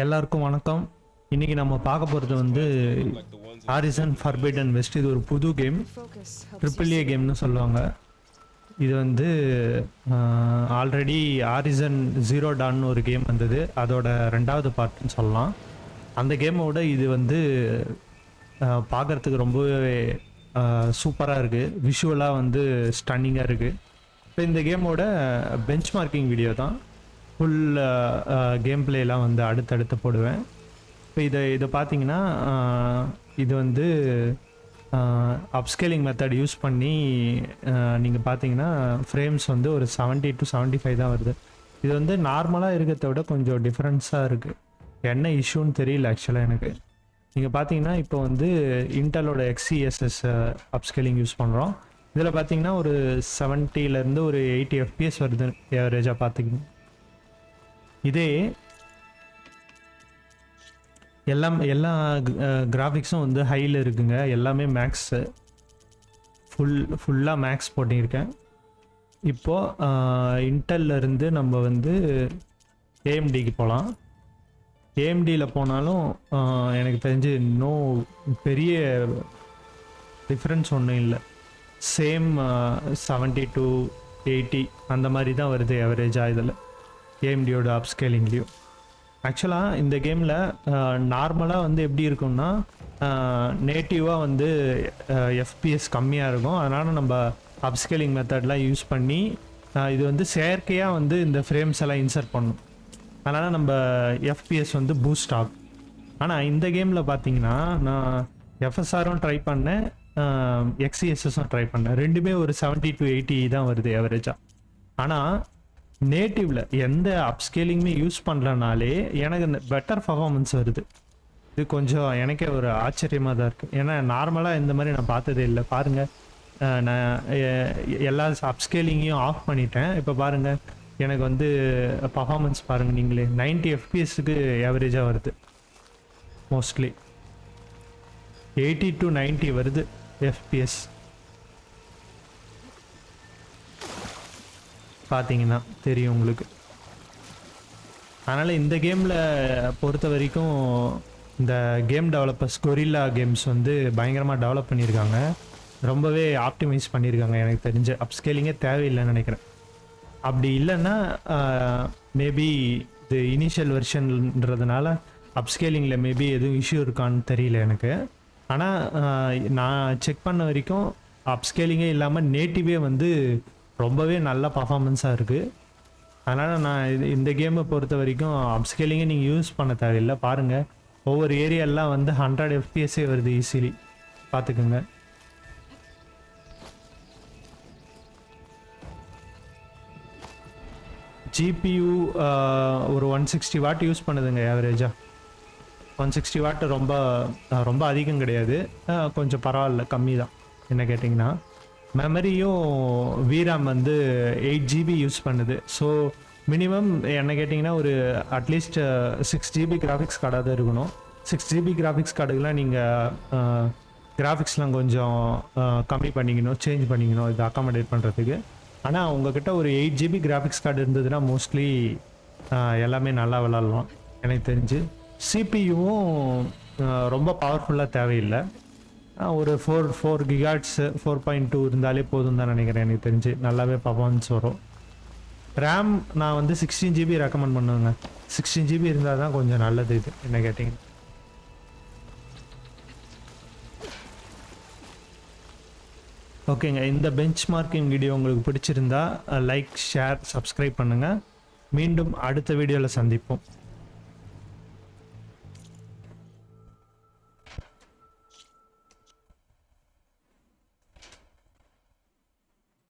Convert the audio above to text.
எல்லாருக்கும் வணக்கம். இன்னைக்கு நம்ம பார்க்க போகிறது வந்து ஆரிசன் ஃபர்பிடன் வெஸ்ட் இது ஒரு புது கேம் Focus ட்ரிபிள் ஏ கேம்னு சொல்லுவாங்க. இது வந்து ஆல்ரெடி ஆரிசன் ஜீரோ டான்னு ஒரு கேம் வந்தது. அதோட ரெண்டாவது பார்ட்னு சொல்லலாம். அந்த கேமோட இது வந்து பார்க்குறதுக்கு ரொம்பவே சூப்பராக இருக்குது விஷுவலாக வந்து ஸ்டன்னிங்காக இருக்குது இப்போ இந்த கேமோட பெஞ்ச் மார்க்கிங் வீடியோ தான். ஃபுல் கேம் பிளேலாம் வந்து அடுத்தடுத்து போடுவேன். இப்போ இதை இதை பார்த்தீங்கன்னா uh, இது வந்து அப்ஸ்கேலிங் மெத்தட் யூஸ் பண்ணி uh, நீங்கள் பார்த்தீங்கன்னா ஃப்ரேம்ஸ் வந்து ஒரு 70 டு 75 ஃபைவ் தான் வருது. இது வந்து நார்மலாக இருக்கிறத விட கொஞ்சம் டிஃப்ரென்ஸாக இருக்குது என்ன இஷ்யூன்னு தெரியல ஆக்சுவலாக எனக்கு. நீங்கள் பார்த்தீங்கன்னா இப்போ வந்து இன்டலோட எக்ஸிஎஸ்எஸ் அப்ஸ்கேலிங் யூஸ் uh, பண்ணுறோம் இதில் பார்த்தீங்கன்னா ஒரு செவன்ட்டிலேருந்து ஒரு எயிட்டி எஃபிஎஸ் வருது ஏவரேஜாக பார்த்துக்கிங்க இதே எல்லாம் எல்லா கிராஃபிக்ஸும் வந்து ஹையில் இருக்குங்க. எல்லாமே மேக்ஸு ஃபுல் ஃபுல்லாக மேக்ஸ் போட்டிருக்கேன். இப்போது இன்டல்ல இருந்து நம்ம வந்து ஏஎம்டிக்கு போகலாம் ஏஎம்டியில் போனாலும் எனக்கு தெரிஞ்சு இன்னும் பெரிய டிஃப்ரென்ஸ் ஒன்றும் இல்லை. சேம் செவன்ட்டி டு எயிட்டி அந்த மாதிரி தான் வருது எவரேஜாக இதில். ஏஎம்டியோட அப்ஸ்கேலிங்லேயும் ஆக்சுவலாக இந்த கேமில் நார்மலாக வந்து எப்படி இருக்கும்னா நேட்டிவாக வந்து எஃபிஎஸ் கம்மியாக இருக்கும். அதனால் நம்ம அப்ஸ்கேலிங் மெத்தட்லாம் யூஸ் பண்ணி இது வந்து செயற்கையாக வந்து இந்த ஃப்ரேம்ஸ் எல்லாம் இன்சர்ட் பண்ணும் அதனால் நம்ம எஃபிஎஸ் வந்து பூஸ்ட் ஆகும். ஆனால் இந்த கேமில் பார்த்தீங்கன்னா நான் எஃப்எஸ்ஆரும் ட்ரை பண்ணேன் எக்ஸிஎஸ்எஸும் ட்ரை பண்ணேன். ரெண்டுமே ஒரு 70 டு எயிட்டி தான் வருது எவரேஜாக ஆனால் நேட்டிவ்ல எந்த அப்ஸ்கேலிங்குமே யூஸ் பண்ணலனாலே எனக்கு பெட்டர் பர்ஃபார்மன்ஸ் வருது. இது கொஞ்சம் எனக்கே ஒரு ஆச்சரியமாக தான் இருக்குது ஏன்னா நார்மலாக இந்த மாதிரி நான் பார்த்ததே இல்லை. பாருங்கள் நான் எல்லா அப்ஸ்கேலிங்கையும் ஆஃப் பண்ணிட்டேன். இப்போ பாருங்கள் எனக்கு வந்து பர்ஃபார்மன்ஸ் பாருங்கள் நீங்களே. 90 எஃபிஎஸ்க்கு ஆவரேஜாக வருது. மோஸ்ட்லி எயிட்டி டு 90 வருது எஃபிஎஸ் பார்த்தீங்கன்னா தெரியும் உங்களுக்கு. அதனால் இந்த கேமில் பொறுத்த வரைக்கும் இந்த கேம் டெவலப்பர்ஸ் கொரில்லா கேம்ஸ் வந்து பயங்கரமாக டெவலப் பண்ணியிருக்காங்க. ரொம்பவே ஆப்டிமைஸ் பண்ணியிருக்காங்க எனக்கு தெரிஞ்ச. அப்ஸ்கேலிங்கே தேவையில்லைன்னு நினைக்கிறேன். அப்படி இல்லைன்னா மேபி இது இனிஷியல் வெர்ஷன்ன்றதுனால அப்ஸ்கேலிங்கில் மேபி எதுவும் இஷ்யூ இருக்கான்னு தெரியல எனக்கு. ஆனால் நான் செக் பண்ண வரைக்கும் அப்ஸ்கேலிங்கே இல்லாமல் நேட்டிவே வந்து ரொம்பவே நல்ல பர்ஃபாமன்ஸாக இருக்குது அதனால் நான் இது இந்த கேமை பொறுத்த வரைக்கும் அப்ஸ்கேலிங்கை நீங்கள் யூஸ் பண்ண தேவையில்லை. பாருங்கள் ஒவ்வொரு ஏரியாலாம் வந்து ஹண்ட்ரட் எஃபிஎஸ்ஸே வருது ஈஸிலி பார்த்துக்குங்க ஜிபியூ ஒரு ஒன் சிக்ஸ்டி வாட் யூஸ் பண்ணுதுங்க ஆவரேஜாக ஒன் சிக்ஸ்டி வாட் ரொம்ப ரொம்ப அதிகம் கிடையாது. கொஞ்சம் பரவாயில்ல கம்மி தான் என்ன கேட்டிங்கன்னா மெமரியும் வீராம் வந்து எயிட் ஜிபி யூஸ் பண்ணுது. ஸோ மினிமம் என்ன கேட்டிங்கன்னா ஒரு at least six GB graphics கார்டாக தான் இருக்கணும். சிக்ஸ் ஜிபி கிராஃபிக்ஸ் கார்டுக்கெலாம் நீங்கள் கிராஃபிக்ஸ்லாம் கொஞ்சம் uh, கம்மி பண்ணிக்கணும் சேஞ்ச் பண்ணிக்கணும் இது அக்காமடேட் பண்ணுறதுக்கு ஆனால் உங்ககிட்ட ஒரு எயிட் ஜிபி கிராஃபிக்ஸ் கார்டு இருந்ததுன்னா மோஸ்ட்லி uh, எல்லாமே நல்லா விளாட்லாம். எனக்கு தெரிஞ்சு. சிபியுவும் uh, ரொம்ப பவர்ஃபுல்லாக தேவையில்லை. ஒரு four four gigahertz four point two இருந்தாலே போதும் தான் நினைக்கிறேன். எனக்கு தெரிஞ்சு நல்லாவே பர்ஃபார்மன்ஸ் வரும். ரேம் நான் வந்து சிக்ஸ்டீன் ஜிபி ரெக்கமெண்ட் பண்ணுவேங்க. சிக்ஸ்டீன் ஜிபி இருந்தால் தான் கொஞ்சம் நல்லது இது. என்ன கேட்டிங்க? ஓகேங்க. இந்த பெஞ்ச் மார்க்கிங் வீடியோ உங்களுக்கு பிடிச்சிருந்தா லைக் ஷேர் சப்ஸ்கிரைப் பண்ணுங்கள் மீண்டும் அடுத்த வீடியோவில் சந்திப்போம்.